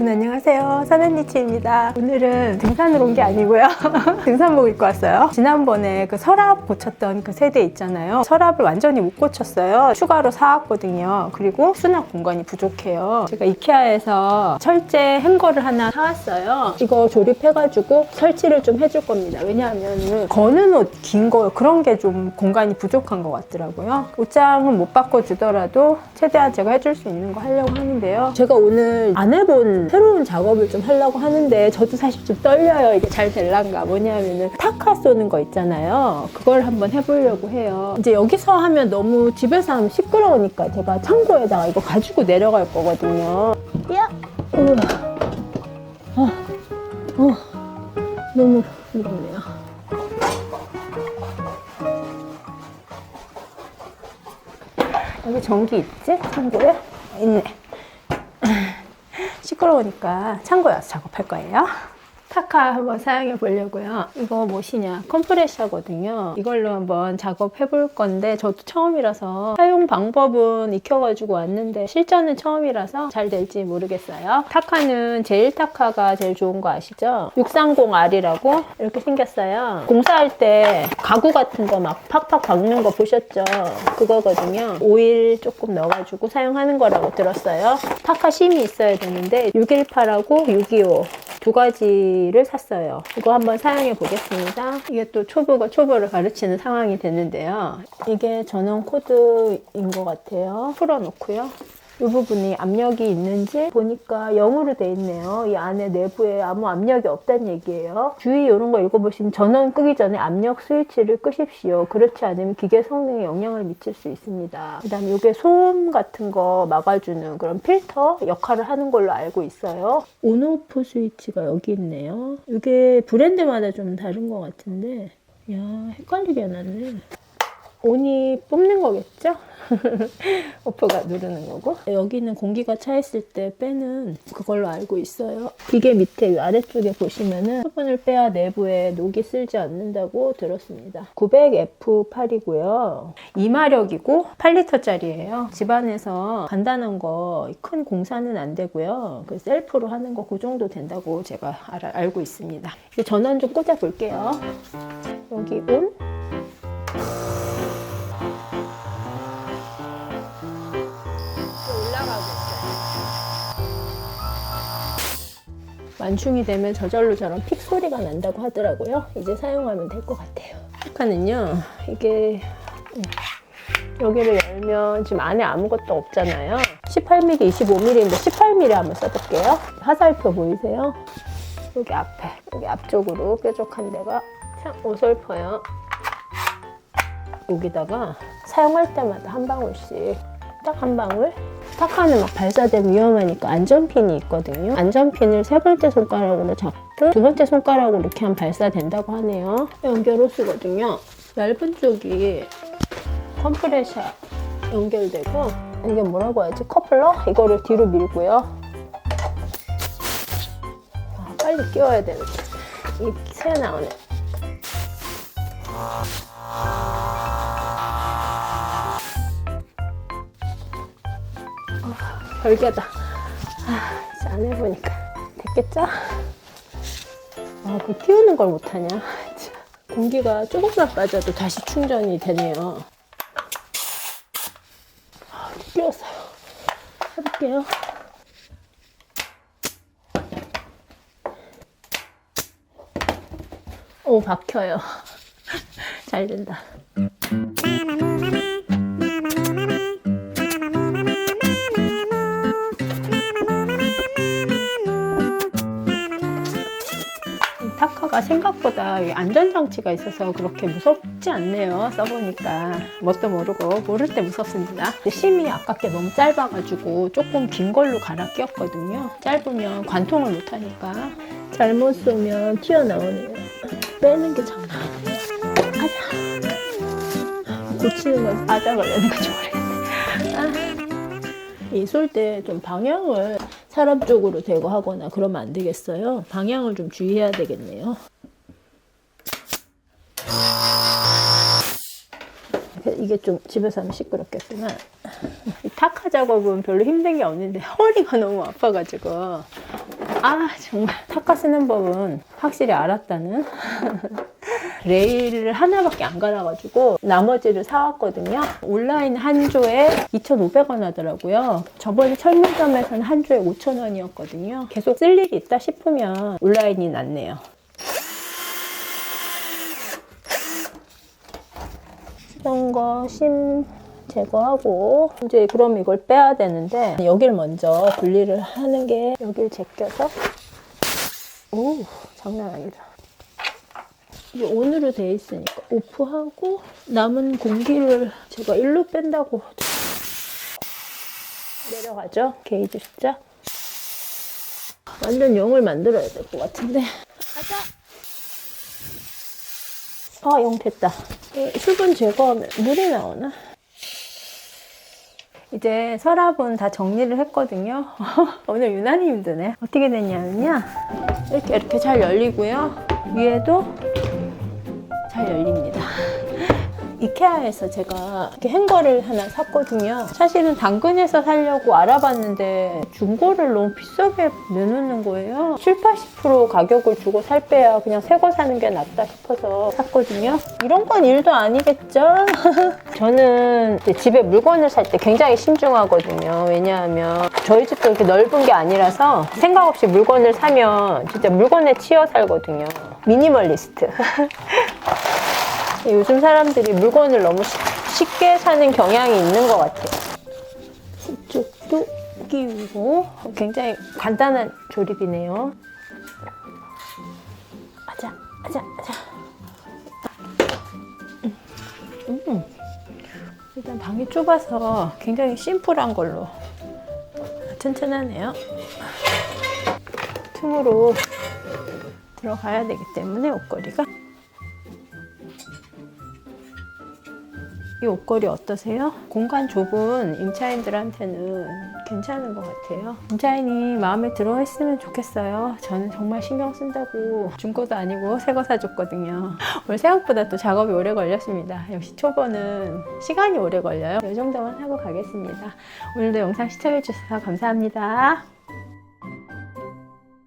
여러분 안녕하세요. 사나니치입니다. 오늘은 등산을 온게 아니고요. 등산복 입고 왔어요. 지난번에 그 서랍 고쳤던 그 세대 있잖아요. 서랍을 완전히 못 고쳤어요. 추가로 사왔거든요. 그리고 수납 공간이 부족해요. 제가 이케아에서 철제 행거를 하나 사왔어요. 이거 조립해가지고 설치를 좀 해줄 겁니다. 왜냐하면 거는 옷, 긴 거 그런 게 좀 공간이 부족한 것 같더라고요. 옷장은 못 바꿔주더라도 최대한 제가 해줄 수 있는 거 하려고 하는데요. 제가 오늘 안 해본 새로운 작업을 좀 하려고 하는데 저도 사실 좀 떨려요. 이게 잘 될란가. 뭐냐면은 타카 쏘는 거 있잖아요. 그걸 한번 해보려고 해요. 이제 여기서 하면 너무 집에서 하면 시끄러우니까 제가 창고에다가 이거 가지고 내려갈 거거든요. 야! 우와. 아, 어, 너무 무겁네요. 여기 전기 있지? 창고에? 있네. 시끄러우니까 와서 작업할 거예요. 타카 한번 사용해 보려고요. 이거 무엇이냐? 컴프레셔거든요. 이걸로 한번 작업해 볼 건데 저도 처음이라서 사용 방법은 익혀가지고 왔는데 실전은 처음이라서 잘 될지 모르겠어요. 타카는 제일 타카가 제일 좋은 거 아시죠? 630R이라고 이렇게 생겼어요. 공사할 때 가구 같은 거 막 팍팍 박는 거 보셨죠? 그거거든요. 오일 조금 넣어가지고 사용하는 거라고 들었어요. 타카 심이 있어야 되는데 618하고 625 두 가지를 샀어요. 이거 한번 사용해 보겠습니다. 이게 또 초보가 초보를 가르치는 상황이 됐는데요. 이게 전원 코드인 것 같아요. 풀어놓고요. 이 부분이 압력이 있는지 보니까 0으로 돼 있네요. 이 안에 내부에 아무 압력이 없다는 얘기예요. 주의 이런 거 읽어보시면 전원 끄기 전에 압력 스위치를 끄십시오. 그렇지 않으면 기계 성능에 영향을 미칠 수 있습니다. 그 다음에 이게 소음 같은 거 막아주는 그런 필터 역할을 하는 걸로 알고 있어요. 온오프 스위치가 여기 있네요. 이게 브랜드마다 좀 다른 것 같은데 야 헷갈리게 해놨네. 온이 뽑는 거겠죠? 오프가 누르는 거고. 여기는 공기가 차 있을 때 빼는 그걸로 알고 있어요. 기계 밑에 위 아래쪽에 보시면은 수분을 빼야 내부에 녹이 쓸지 않는다고 들었습니다. 900F8이고요. 2마력이고 8리터짜리예요. 집안에서 간단한 거 큰 공사는 안 되고요. 그 셀프로 하는 거 그 정도 된다고 제가 알, 알고 있습니다. 전원 좀 꽂아 볼게요. 여기 온 완충이 되면 저절로 저런 픽 소리가 난다고 하더라고요. 이제 사용하면 될 것 같아요. 북한은요, 이게 음, 여기를 열면 지금 안에 아무것도 없잖아요. 18mm, 25mm인데 18mm 한번 써볼게요. 화살표 보이세요? 여기 앞에, 여기 앞쪽으로 뾰족한 데가 참 어설퍼요. 여기다가 사용할 때마다 한 방울씩 딱 한 방울 타카는 막 발사되면 위험하니까 안전핀이 있거든요. 안전핀을 세 번째 손가락으로 잡고 두 번째 손가락으로 이렇게 하면 발사된다고 하네요. 연결 호스거든요. 얇은 쪽이 컴프레셔 연결되고 이게 뭐라고 해야지? 커플러? 이거를 뒤로 밀고요. 아, 빨리 끼워야 되는데. 이새 나오네 별개다. 아, 안 해보니까 됐겠죠? 아, 그 띄우는 걸 못하냐? 참. 공기가 조금만 빠져도 다시 충전이 되네요. 아, 끼웠어요. 해볼게요. 오, 박혀요. 잘 된다. 타카가 생각보다 이 안전장치가 있어서 그렇게 무섭지 않네요. 써보니까 뭣도 모르고 모를 때 무섭습니다. 심이 아깝게 너무 짧아가지고 조금 긴 걸로 갈아 끼웠거든요. 짧으면 관통을 못하니까 잘못 쏘면 튀어나오네요. 빼는 게 장난 아니에요. 아자 고치는 건 아자 걸리는 건지 모르겠네. 아. 이쏠 때 좀 방향을 사람 쪽으로 대고 하거나 그러면 안 되겠어요. 방향을 좀 주의해야 되겠네요. 이게 좀 집에서 하면 시끄럽겠구나. 이 타카 작업은 별로 힘든 게 없는데 허리가 너무 아파가지고 아 정말 타카 쓰는 법은 확실히 알았다는 레일을 하나밖에 안 갈아가지고 나머지를 사왔거든요. 온라인 한 조에 2,500원 하더라고요. 저번에 철물점에서는 한 조에 5,000원이었거든요. 계속 쓸 일이 있다 싶으면 온라인이 낫네요. 이런 거 심 제거하고 이제 그럼 이걸 빼야 되는데 여길 먼저 분리를 하는 게 여길 제껴서 오 장난 아니다. 이게 온으로 돼 있으니까 오프하고 남은 공기를 제가 일로 뺀다고 내려가죠 게이지 숫자 완전 0을 만들어야 될 것 같은데 가자 아, 영 됐다. 이 수분 제거하면 물이 나오나? 이제 서랍은 다 정리를 했거든요. 오늘 유난히 힘드네. 어떻게 됐냐면요. 이렇게 이렇게 잘 열리고요. 위에도 잘 열립니다. 이케아에서 제가 이렇게 행거를 하나 샀거든요. 사실은 당근에서 사려고 알아봤는데 중고를 너무 비싸게 내놓는 거예요. 7, 80% 가격을 주고 살 빼야 그냥 새 거 사는 게 낫다 싶어서 샀거든요. 이런 건 일도 아니겠죠? 저는 집에 물건을 살 때 굉장히 신중하거든요. 왜냐하면 저희 집도 이렇게 넓은 게 아니라서 생각 없이 물건을 사면 진짜 물건에 치여 살거든요. 미니멀리스트. 요즘 사람들이 물건을 너무 쉽- 쉽게 사는 경향이 있는 것 같아요. 이쪽도 끼우고 굉장히 간단한 조립이네요. 아자, 아자, 아자. 음. 일단 방이 좁아서 굉장히 심플한 걸로 튼튼하네요. 틈으로 들어가야 되기 때문에 옷걸이가 이 옷걸이 어떠세요? 공간 좁은 임차인들한테는 괜찮은 것 같아요. 임차인이 마음에 들어 했으면 좋겠어요. 저는 정말 신경 쓴다고 중고도 아니고 새 거 사줬거든요. 오늘 생각보다 또 작업이 오래 걸렸습니다. 역시 초보는 시간이 오래 걸려요. 이 정도만 하고 가겠습니다. 오늘도 영상 시청해주셔서 감사합니다.